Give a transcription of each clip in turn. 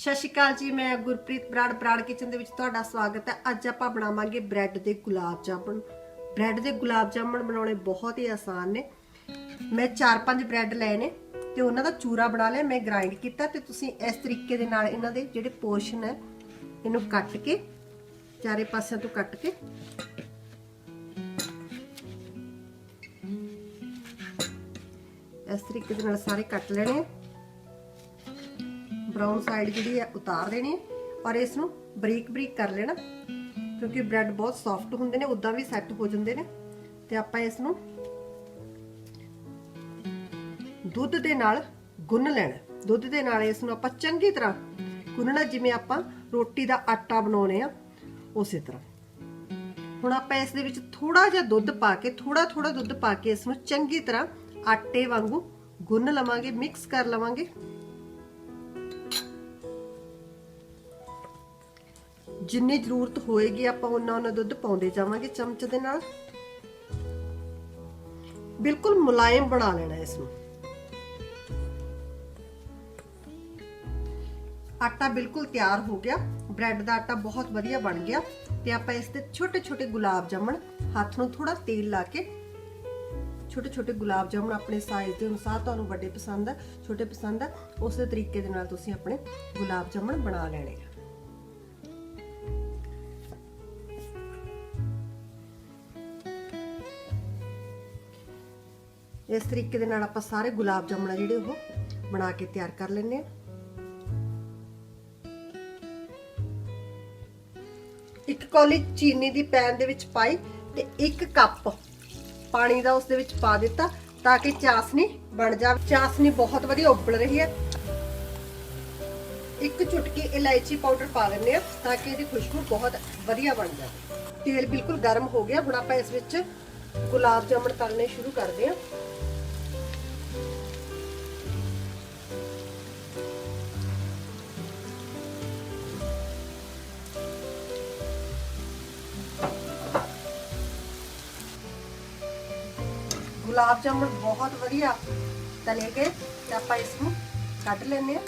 ਸਤਿ ਸ਼੍ਰੀ ਅਕਾਲ ਜੀ, ਮੈਂ ਗੁਰਪ੍ਰੀਤ ਬਰਾੜ ਬਰਾੜ ਕਿਚਨ ਦੇ ਵਿੱਚ ਤੁਹਾਡਾ ਸਵਾਗਤ ਹੈ। ਅੱਜ ਆਪਾਂ ਬਣਾਵਾਂਗੇ ਬ੍ਰੈਡ ਦੇ ਗੁਲਾਬ ਜਾਮਣ। ਬ੍ਰੈਡ ਦੇ ਗੁਲਾਬ ਜਾਮਣ ਬਣਾਉਣੇ ਬਹੁਤ ਹੀ ਆਸਾਨ ਨੇ। ਮੈਂ 4-5 ਬ੍ਰੈਡ ਲਏ ਨੇ ਤੇ ਉਹਨਾਂ ਦਾ ਚੂਰਾ ਬਣਾ ਲਿਆ, ਮੈਂ ਗ੍ਰਾਈਂਡ ਕੀਤਾ ਤੇ ਤੁਸੀਂ ਇਸ ਤਰੀਕੇ ਦੇ ਨਾਲ ਇਹਨਾਂ ਦੇ ਜਿਹੜੇ ਪੋਰਸ਼ਨ ਹੈ, ਇਹਨੂੰ ਕੱਟ ਕੇ, ਚਾਰੇ ਪਾਸਿਆਂ ਤੋਂ ਕੱਟ ਕੇ। ਇਸ ਤਰੀਕੇ ਦੇ ਨਾਲ ਸਾਰੇ ਕੱਟ ਲੈਣੇ ਆ। ਬਰਾਊਨ ਸਾਈਡ ਜਿਹੜੀ ਹੈ, ਉਤਾਰ ਦੇਣੀ ਔਰ ਇਸ ਨੂੰ ਬਰੀਕ ਬਰੀਕ ਕਰ ਲੈਣਾ, ਕਿਉਂਕਿ ਬ੍ਰੈਡ ਬਹੁਤ ਸੌਫਟ ਹੁੰਦੇ ਨੇ ਉਦਾਂ ਵੀ ਸੈੱਟ ਹੋ ਜਾਂਦੇ ਨੇ। ਤੇ ਆਪਾਂ ਇਸ ਨੂੰ ਦੁੱਧ ਦੇ ਨਾਲ ਗੁੰਨ ਲੈਣਾ ਦੁੱਧ ਦੇ ਨਾਲ ਇਸ ਨੂੰ ਆਪਾਂ ਚੰਗੀ ਤਰ੍ਹਾਂ ਗੁੰਨਣਾ, ਜਿਵੇਂ ਆਪਾਂ ਰੋਟੀ ਦਾ ਆਟਾ ਬਣਾਉਨੇ ਆ, ਉਸੇ ਤਰ੍ਹਾਂ। ਹੁਣ ਆਪਾਂ ਇਸ ਦੇ ਵਿੱਚ ਥੋੜਾ ਜਿਹਾ ਦੁੱਧ ਪਾ ਕੇ ਥੋੜਾ ਥੋੜਾ ਦੁੱਧ ਪਾ ਕੇ ਇਸ ਨੂੰ ਚੰਗੀ ਤਰ੍ਹਾਂ ਆਟੇ ਵਾਂਗੂ ਗੁੰਨ ਲਵਾਂਗੇ ਮਿਕਸ ਕਰ ਲਵਾਂਗੇ। ਜਿੰਨੀ ਜ਼ਰੂਰਤ ਹੋਏਗੀ ਆਪਾਂ ਉਹਨਾਂ ਉਹਨਾਂ ਦੁੱਧ ਪਾਉਂਦੇ ਜਾਵਾਂਗੇ ਚਮਚ ਦੇ ਨਾਲ। ਬਿਲਕੁਲ ਮੁਲਾਇਮ ਬਣਾ ਲੈਣਾ ਇਸ ਨੂੰ ਆਟਾ ਬਿਲਕੁਲ ਤਿਆਰ ਹੋ ਗਿਆ। ਬ੍ਰੈਡ ਦਾ ਆਟਾ ਬਹੁਤ ਵਧੀਆ ਬਣ ਗਿਆ ਤੇ ਆਪਾਂ ਇਸ ਤੇ ਛੋਟੇ ਛੋਟੇ ਗੁਲਾਬ ਜਾਮਣ ਹੱਥ ਨੂੰ ਥੋੜਾ ਤੇਲ ਲਾ ਕੇ ਛੋਟੇ ਛੋਟੇ ਗੁਲਾਬ ਜਾਮਣ ਆਪਣੇ ਸਾਈਜ਼ ਦੇ ਅਨੁਸਾਰ ਤੁਹਾਨੂੰ ਵੱਡੇ ਪਸੰਦ ਆ, ਛੋਟੇ ਪਸੰਦ ਆ, ਉਸੇ ਤਰੀਕੇ ਦੇ ਨਾਲ ਤੁਸੀਂ ਆਪਣੇ ਗੁਲਾਬ ਜਾਮਣ ਬਣਾ ਲੈਣੇ ਆ। ਇਸ ਤਰੀਕੇ ਦੇ ਨਾਲ ਆਪਾਂ ਸਾਰੇ ਗੁਲਾਬ ਜਾਮਣਾ ਜਿਹੜੇ ਉਹ ਬਣਾ ਕੇ ਤਿਆਰ ਕਰ ਲੈਣੇ ਆ ਇੱਕ ਕੌਲੀ ਚੀਨੀ ਦੀ ਪੈਨ ਦੇ ਵਿੱਚ ਪਾਈ ਤੇ ਇੱਕ ਕੱਪ ਪਾਣੀ ਦਾ ਉਸ ਦੇ ਵਿੱਚ ਪਾ ਦਿੱਤਾ ਤਾਂ ਕਿ ਚਾਸਨੀ ਬਣ ਜਾਵੇ। ਚਾਸਨੀ ਬਹੁਤ ਵਧੀਆ ਉਬਲ ਰਹੀ ਹੈ। ਇੱਕ ਚੁਟਕੀ ਇਲਾਇਚੀ ਪਾਊਡਰ ਪਾ ਲੈਂਦੇ ਆ ਤਾਂ ਕਿ ਇਹਦੀ ਖੁਸ਼ਬੂ ਬਹੁਤ ਵਧੀਆ ਬਣ ਜਾਵੇ। ਤੇਲ ਬਿਲਕੁਲ ਗਰਮ ਹੋ ਗਿਆ। ਹੁਣ ਆਪਾਂ ਇਸ ਵਿੱਚ ਗੁਲਾਬ ਜਾਮਣ ਤਲਨੇ ਸ਼ੁਰੂ ਕਰਦੇ ਆ ਗੁਲਾਬ ਜਾਮਣ ਬਹੁਤ ਵਧੀਆ ਤਲੇ ਗਏ ਤੇ ਆਪਾਂ ਇਸ ਨੂੰ ਕੱਢ ਲੈਨੇ ਆ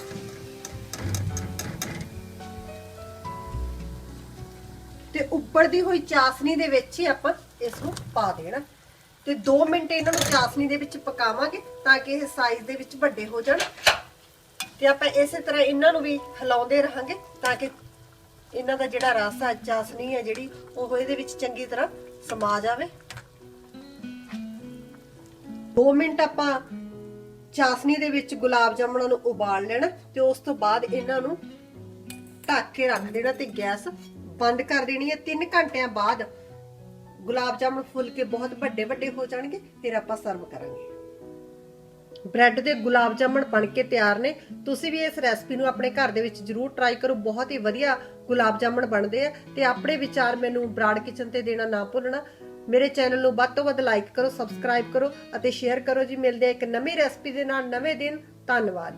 ਤੇ ਉੱਪਰਦੀ ਹੋਈ ਚਾਸਨੀ ਦੇ ਵਿੱਚ ਹੀ ਆਪਾਂ ਇਸ ਨੂੰ ਪਾ ਦੇਣਾ। ਤੇ 2 ਮਿੰਟ ਇਹਨਾਂ ਨੂੰ ਚਾਸਨੀ ਦੇ ਵਿੱਚ ਪਕਾਵਾਂਗੇ ਤਾਂ ਕਿ ਇਹ ਸਾਈਜ਼ ਦੇ ਵਿੱਚ ਵੱਡੇ ਹੋ ਜਾਣ। ਤੇ ਆਪਾਂ ਇਸੇ ਤਰ੍ਹਾਂ ਇਹਨਾਂ ਨੂੰ ਵੀ ਹਿਲਾਉਂਦੇ ਰਹਾਂਗੇ ਤਾਂ ਕਿ ਇਹਨਾਂ ਦਾ ਜਿਹੜਾ ਰਸ ਆ, ਚਾਸਨੀ ਹੈ ਜਿਹੜੀ, ਉਹ ਇਹਦੇ ਵਿੱਚ ਚੰਗੀ ਤਰ੍ਹਾਂ ਸਮਾ ਜਾਵੇ। 2 ਮਿੰਟ ਆਪਾਂ ਚਾਸਨੀ ਦੇ ਵਿੱਚ ਗੁਲਾਬ ਜਾਮਣਾਂ ਨੂੰ ਉਬਾਲ ਲੈਣਾ ਤੇ ਉਸ ਤੋਂ ਬਾਅਦ ਇਹਨਾਂ ਨੂੰ ਢੱਕ ਕੇ ਰੱਖ ਦੇਣਾ ਤੇ ਗੈਸ ਬੰਦ ਕਰ ਦੇਣੀ ਹੈ। 3 ਘੰਟਿਆਂ ਬਾਅਦ ਗੁਲਾਬ ਜਾਮਣ ਫੁੱਲ ਕੇ ਬਹੁਤ ਵੱਡੇ ਵੱਡੇ ਹੋ ਜਾਣਗੇ, ਫਿਰ ਆਪਾਂ ਸਰਵ ਕਰਾਂਗੇ। ਬ੍ਰੈਡ ਦੇ ਗੁਲਾਬ ਜਾਮਣ ਬਣ ਕੇ ਤਿਆਰ ਨੇ। ਤੁਸੀਂ ਵੀ ਇਸ ਰੈਸਪੀ ਨੂੰ ਆਪਣੇ ਘਰ ਦੇ ਵਿੱਚ ਜਰੂਰ ਟਰਾਈ ਕਰੋ, ਬਹੁਤ ਹੀ ਵਧੀਆ ਗੁਲਾਬ ਜਾਮਣ ਬਣਦੇ ਆ ਤੇ ਆਪਣੇ ਵਿਚਾਰ ਮੈਨੂੰ ਬਰਾੜ ਕਿਚਨ ਤੇ ਦੇਣਾ ਨਾ ਭੁੱਲਣਾ। ਮੇਰੇ ਚੈਨਲ ਨੂੰ ਵੱਧ ਤੋਂ ਵੱਧ ਲਾਈਕ ਕਰੋ ਸਬਸਕ੍ਰਾਈਬ ਕਰੋ ਅਤੇ ਸ਼ੇਅਰ ਕਰੋ ਜੀ। ਮਿਲਦੇ ਆ ਇੱਕ ਨਵੀਂ ਰੈਸਪੀ ਦੇ ਨਾਲ, ਨਵੇਂ ਦਿਨ। ਧੰਨਵਾਦ।